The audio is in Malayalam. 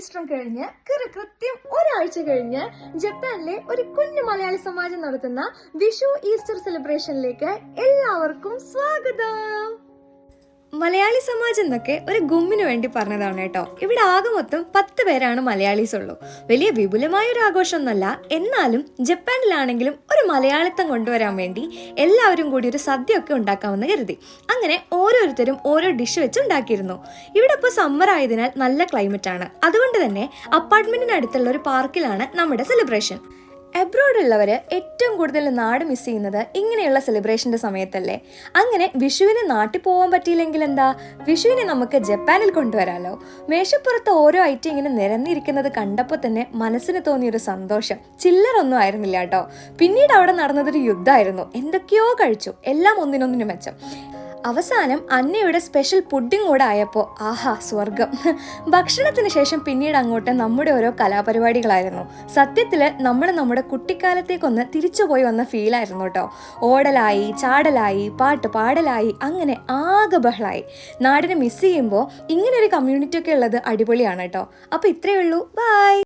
ഈസ്റ്ററും കഴിഞ്ഞ് കൃത്യം ഒരാഴ്ച കഴിഞ്ഞ് ജപ്പാനിലെ ഒരു കുഞ്ഞു മലയാളി സമാജം നടത്തുന്ന വിഷു ഈസ്റ്റർ സെലിബ്രേഷനിലേക്ക് എല്ലാവർക്കും സ്വാഗതം. മലയാളി സമാജം എന്നൊക്കെ ഒരു ഗുമ്മിന് വേണ്ടി പറഞ്ഞതാണ് കേട്ടോ. ഇവിടെ ആകെ മൊത്തം പത്ത് പേരാണ് മലയാളീസ് ഉള്ളൂ. വലിയ വിപുലമായ ഒരു ആഘോഷമൊന്നുമല്ല എന്നാലും ജപ്പാനിലാണെങ്കിലും ഒരു മലയാളിത്തം കൊണ്ടുവരാൻ വേണ്ടി എല്ലാവരും കൂടി ഒരു സദ്യ ഒക്കെ ഉണ്ടാക്കാമെന്ന് കരുതി. അങ്ങനെ ഓരോരുത്തരും ഓരോ ഡിഷ് വെച്ച് ഉണ്ടാക്കിയിരുന്നു. ഇവിടെ ഇപ്പോൾ സമ്മർ ആയതിനാൽ നല്ല ക്ലൈമറ്റ് ആണ്. അതുകൊണ്ട് തന്നെ അപ്പാർട്ട്മെന്റിനടുത്തുള്ള ഒരു പാർക്കിലാണ് നമ്മുടെ സെലിബ്രേഷൻ അബ്രോഡ് ഉള്ളവർ ഏറ്റവും കൂടുതൽ നാട് മിസ് ചെയ്യുന്നത് ഇങ്ങനെയുള്ള സെലിബ്രേഷന്റെ സമയത്തല്ലേ? അങ്ങനെ വിഷുവിന് നാട്ടിൽ പോകാൻ പറ്റിയില്ലെങ്കിൽ എന്താ? വിഷുവിനെ നമുക്ക് ജപ്പാനിൽ കൊണ്ടുവരാമല്ലോ മേശപ്പുറത്ത് ഓരോ ഐറ്റം ഇങ്ങനെ നിരന്നിരിക്കുന്നത് കണ്ടപ്പോൾ തന്നെ മനസ്സിന് തോന്നിയൊരു സന്തോഷം. ചില്ലറൊന്നും ആയിരുന്നില്ല കേട്ടോ. പിന്നീട് അവിടെ നടന്നതൊരു യുദ്ധമായിരുന്നു. എന്തൊക്കെയോ കഴിച്ചു. എല്ലാം ഒന്നിനൊന്നിനു മെച്ചം. അവസാനം അന്നയുടെ സ്പെഷ്യൽ പുഡിംഗ് കൂടെ ആയപ്പോൾ ആഹാ സ്വർഗം. ഭക്ഷണത്തിന് ശേഷം പിന്നീട് അങ്ങോട്ട് നമ്മുടെ ഓരോ കലാപരിപാടികളായിരുന്നു. സത്യത്തിൽ നമ്മൾ നമ്മുടെ കുട്ടിക്കാലത്തേക്കൊന്ന് തിരിച്ചുപോയി വന്ന ഫീലായിരുന്നു കേട്ടോ ഓടലായി ചാടലായി പാട്ട് പാടലായി അങ്ങനെ ആകെ ബഹളായി. നാടിനെ മിസ് ചെയ്യുമ്പോൾ ഇങ്ങനൊരു കമ്മ്യൂണിറ്റി ഒക്കെ ഉള്ളത് അടിപൊളിയാണ് കേട്ടോ അപ്പോൾ ഇത്രയേ ഉള്ളൂ. ബൈ